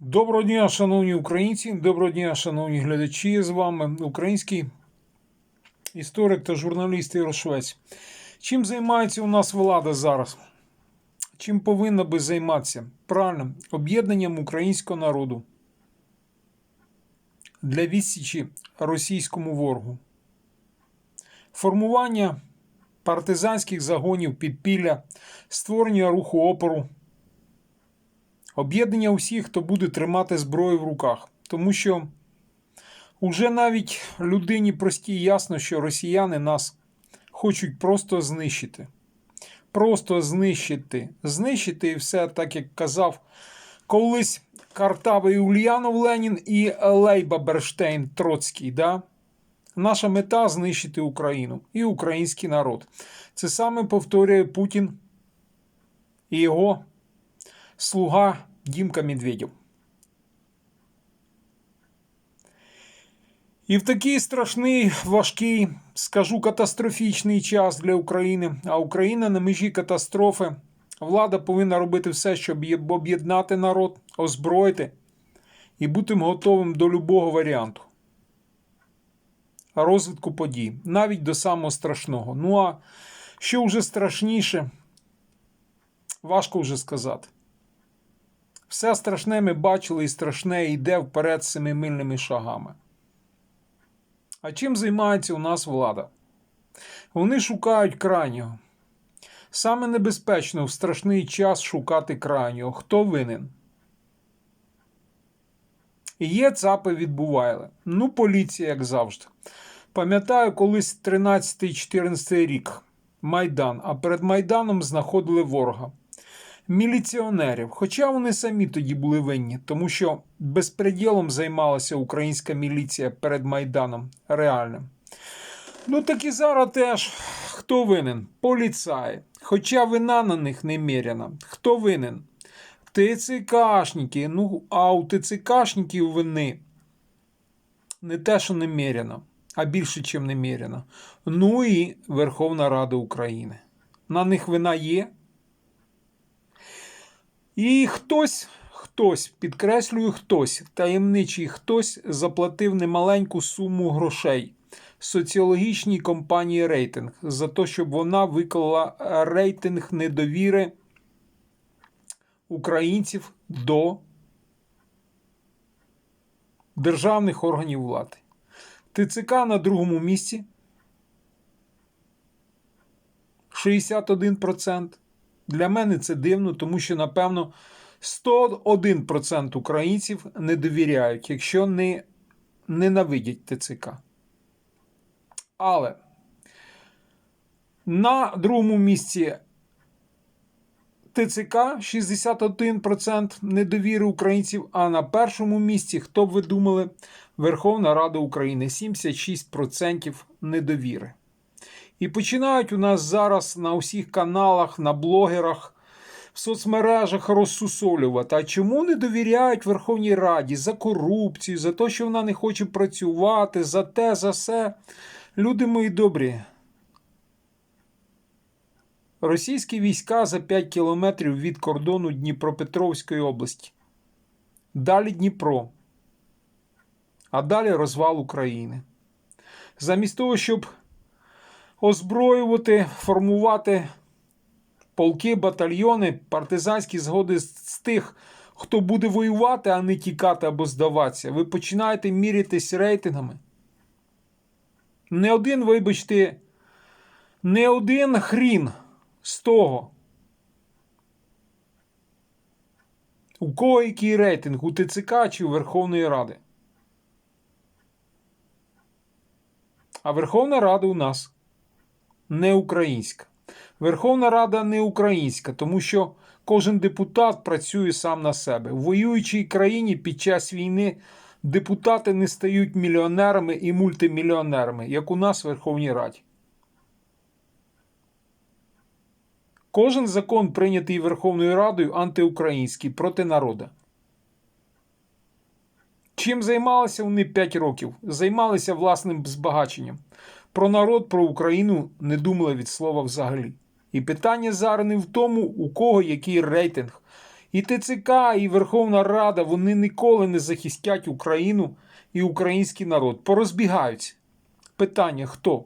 Доброго дня, шановні українці, доброго дня, шановні глядачі. З вами український історик та журналіст Швець. Чим займається у нас влада зараз? Чим повинна би займатися? Правильно, об'єднанням українського народу для відсічі російському ворогу, формування партизанських загонів підпілля, створення руху опору. Об'єднання усіх, хто буде тримати зброю в руках. Тому що уже навіть людині простій ясно, що росіяни нас хочуть просто знищити. Просто знищити. Знищити і все, так як казав колись Картавий Ульянов Ленін і Лейба Берштейн Троцький. Да? Наша мета знищити Україну і український народ. Це саме повторює Путін і його слуга Дімка Медведєв. І в такий страшний, важкий, скажу, катастрофічний час для України, а Україна на межі катастрофи. Влада повинна робити все, щоб об'єднати народ, озброїти і бути готовим до любого варіанту розвитку подій, навіть до самого страшного. Ну а що вже страшніше, важко вже сказати. Все страшне ми бачили і страшне йде вперед семимильними шагами. А чим займається у нас влада? Вони шукають крайнього. Саме небезпечно в страшний час шукати крайнього. Хто винен? І Є ЦАПи відбували. Ну, поліція, як завжди. Пам'ятаю, колись 13-14 рік Майдан, а перед Майданом знаходили ворога міліціонерів. Хоча вони самі тоді були винні, тому що безпреділом займалася українська міліція перед Майданом реальним. Ну так і зараз теж хто винен? Поліцаї. Хоча вина на них неміряна. Хто винен? ТЦКшники. Ну, а у ТЦКшників вини не те, що неміряно, а більше, чим неміряно. Ну і Верховна Рада України. На них вина є. І хтось, хтось, підкреслюю, хтось, таємничий хтось заплатив немаленьку суму грошей соціологічній компанії рейтинг за те, щоб вона виклала рейтинг недовіри українців до державних органів влади. ТЦК на другому місці 61%. Для мене це дивно, тому що, напевно, 101% українців не довіряють, якщо не ненавидять ТЦК. Але на другому місці ТЦК 61% недовіри українців, а на першому місці, хто б ви думали, Верховна Рада України 76% недовіри. І починають у нас зараз на усіх каналах, на блогерах, в соцмережах розсусолювати. А чому не довіряють Верховній Раді за корупцію, за те, що вона не хоче працювати, за те, за все. Люди мої добрі. Російські війська за 5 кілометрів від кордону Дніпропетровської області. Далі Дніпро. А далі розвал України. Замість того, щоб озброювати, формувати полки, батальйони, партизанські згоди з- тих, хто буде воювати, а не тікати або здаватися. Ви починаєте мірятись рейтингами. Не один, вибачте, не один хрін з того. У кого який рейтинг? У ТЦК чи у Верховної Ради? А Верховна Рада у нас не українська. Верховна Рада не українська, тому що кожен депутат працює сам на себе. В воюючій країні під час війни депутати не стають мільйонерами і мультимільйонерами, як у нас в Верховній Раді. Кожен закон, прийнятий Верховною Радою, антиукраїнський проти народу. Чим займалися вони 5 років? Займалися власним збагаченням. Про народ, про Україну не думали від слова взагалі. І питання зараз не в тому, у кого який рейтинг І ТЦК, і Верховна Рада вони ніколи не захистять Україну і український народ. Порозбігаються. Питання: хто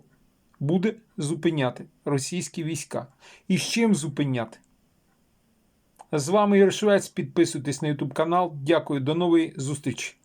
буде зупиняти російські війська? І з чим зупиняти? З вами Ігор Швець. Підписуйтесь на YouTube канал. Дякую, до нової зустрічі.